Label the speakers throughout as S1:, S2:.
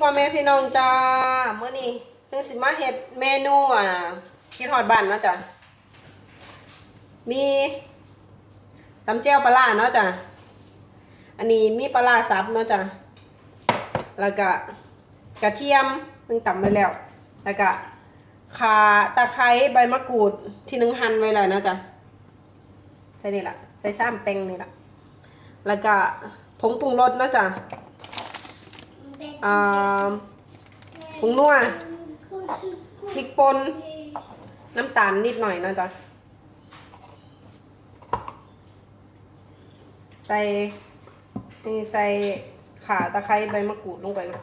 S1: พ่อแม่พี่น้องจ้าเมื่อนี้เพิ่งสิมาเฮ็ดเมนูอะคิดฮอดบ้านเนาะจ้ะมีตำเจียวปลาเนาะจ้ะอันนี้มีปลาร้าสับเนาะจ้ะแล้วก็กระเทียมนึ่งตำไว้แล้ว แล้วก็ขาตะไคร้ใบมะกรูดที่นึ่งหั่นไว้แล้วนะจ้ะใช่นี่แหละใส่ซ้ำแป้งนี่แหละแล้วก็ผงปรุงรสเนาะจ้ะ ผงนัวพริกป่นน้ำตาลนิดหน่อยนะจ๊ะ ใส่นี่ใส่ขาตะไคร้ใบมะกรูดลงไปนะ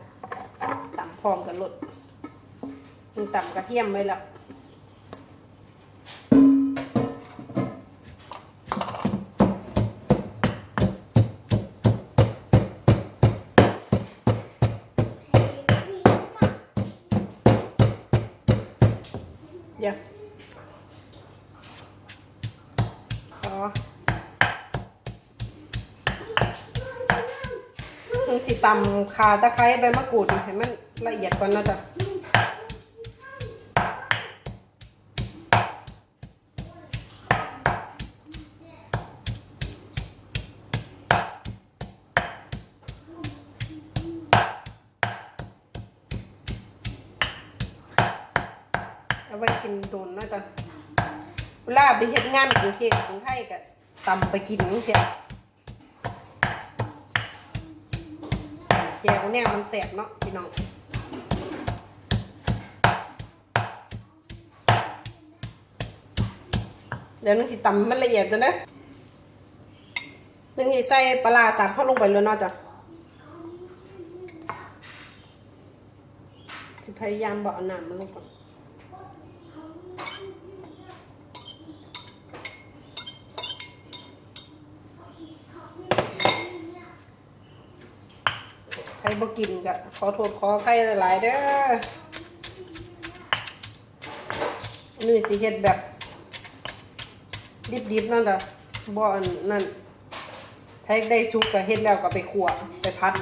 S1: ตำพร้อมกันรสตำกระเทียมไว้แล้ว มึงสิตำขาตะไคร้ใบมะกรูดให้มันละเอียดก่อนนะจ๊ะเอาไว้กินโดนนะจ๊ะเวลาไปเฮ็ดงานกรุงเทพกรุงไทยก็ตำไปกินจังซี่ แจวเนี่ยมันแสบเนาะพี่น้องเดี๋ยวนึงสิตำมันละเอียดกันนะนึงสิใส่ปลาร้าสับเข้าลงไปเลยเนาะจ้ะสิพยายามบอกเอาน้ำมันลงก่อน ใคร บ่กินก็ขอโทษขอไข่หลายๆเด้อนี่สิเฮ็ดแบบ ดิบๆนั่นจ้ะบ่อันนั่นแพ็กได้ซุกก็เฮ็ดแล้วก็ไปขั่วไปพัด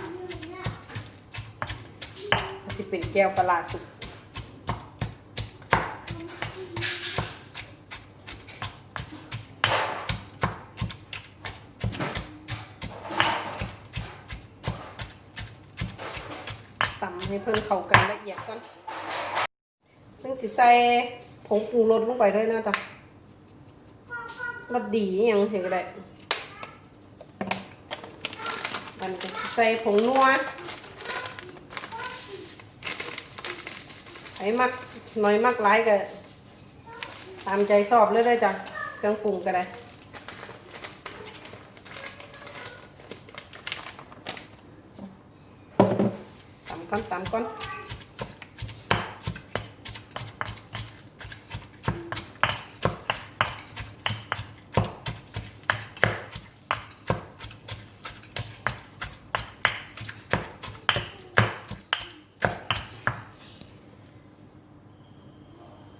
S1: สิเป็นแก้วปลาสุก ให้เพิ่นเข้ากันละเอียดก่อนซึ่งสิใส่ผงปรุงรสลงไปด้วยนะจ๊ะรสดีอย่างถือก็ได้มันก็ใส่ผงนัวไอ้มักน้อยมักหลายก็ตามใจชอบเลยได้จ้ะเครื่องปรุงก็ได้ ก้อนตำก้อน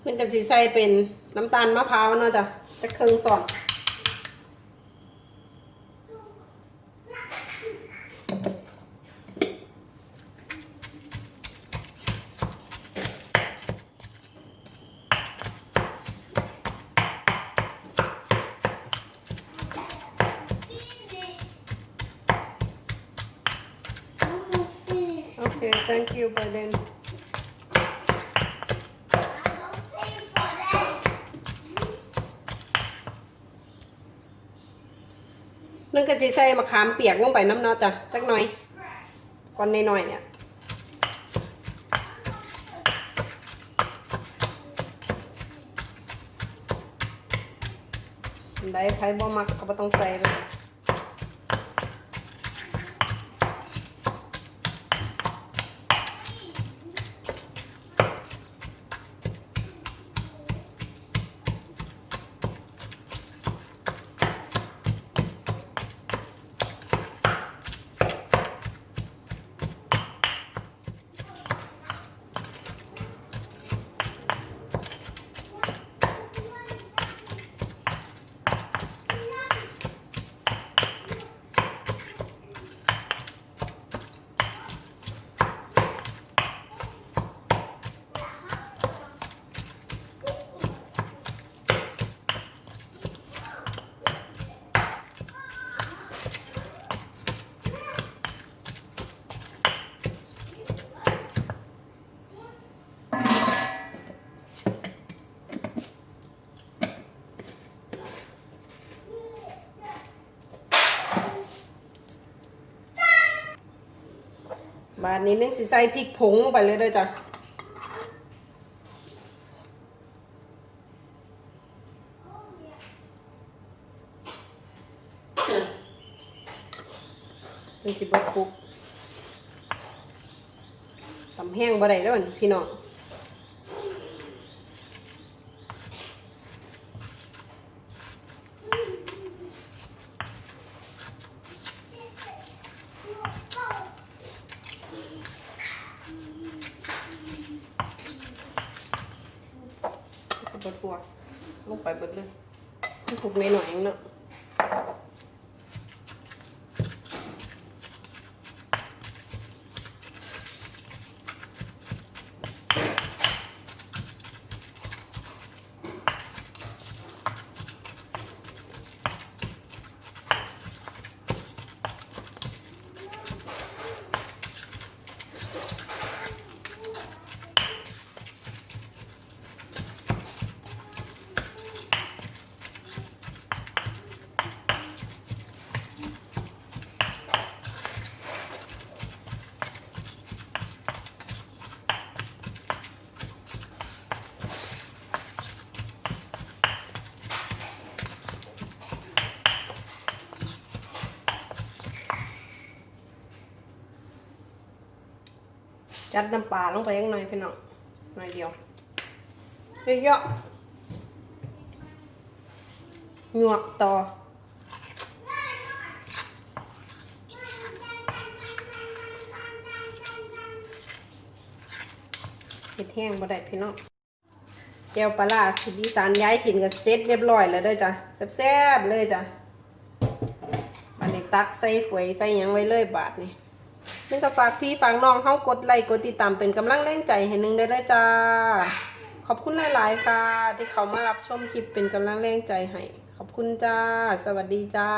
S1: มันจะสีใส่เป็นน้ำตาลมะพร้าวเนาะจ้ะจะเครื่องสอน โอเค thank you ไปเดนนึ่งก็สิใส่มะขามเปียกลงไปน้ำนาะจ้ะจักหน่อย ก่อนในหน่อยเนี่ยได้ไผบ่มักก็บ่ต้องใส่เลย บาดนี้นึงสิใส่พริกผงไปเลยด้วยจ้ะนึงสิบ่คลุกตำแห้งบ่ได้แล้วนี่พี่น้อง เบิดหัวลงไปเบิดเลยถูกเมหน่อยเองเนาะ จัดน้ำปลาลงไปยังหน่อยพี่น้องหน่อยเดียวเยอะๆหยวกต่อเห็ดแห้งบ่ได้พี่น้องแก้วปลาสุดีสานย้ายถิ่นกันเสร็จเรียบร้อยแล้วด้อจ้ะแซ่บๆเลยจ้ะบันนี้ตักใส่ถ้วยใส่ยังไว้เลยบาทนี่ นึกก็ฝากพี่ฝากน้องเฮากดไลค์กดติดตามเป็นกำลังแรงใจให้หนึงได้เลยจ้า ขอบคุณหลาย ๆ ค่ะ ที่เขามารับชมคลิปเป็นกำลังแรงใจให้ ขอบคุณจ้า สวัสดีจ้า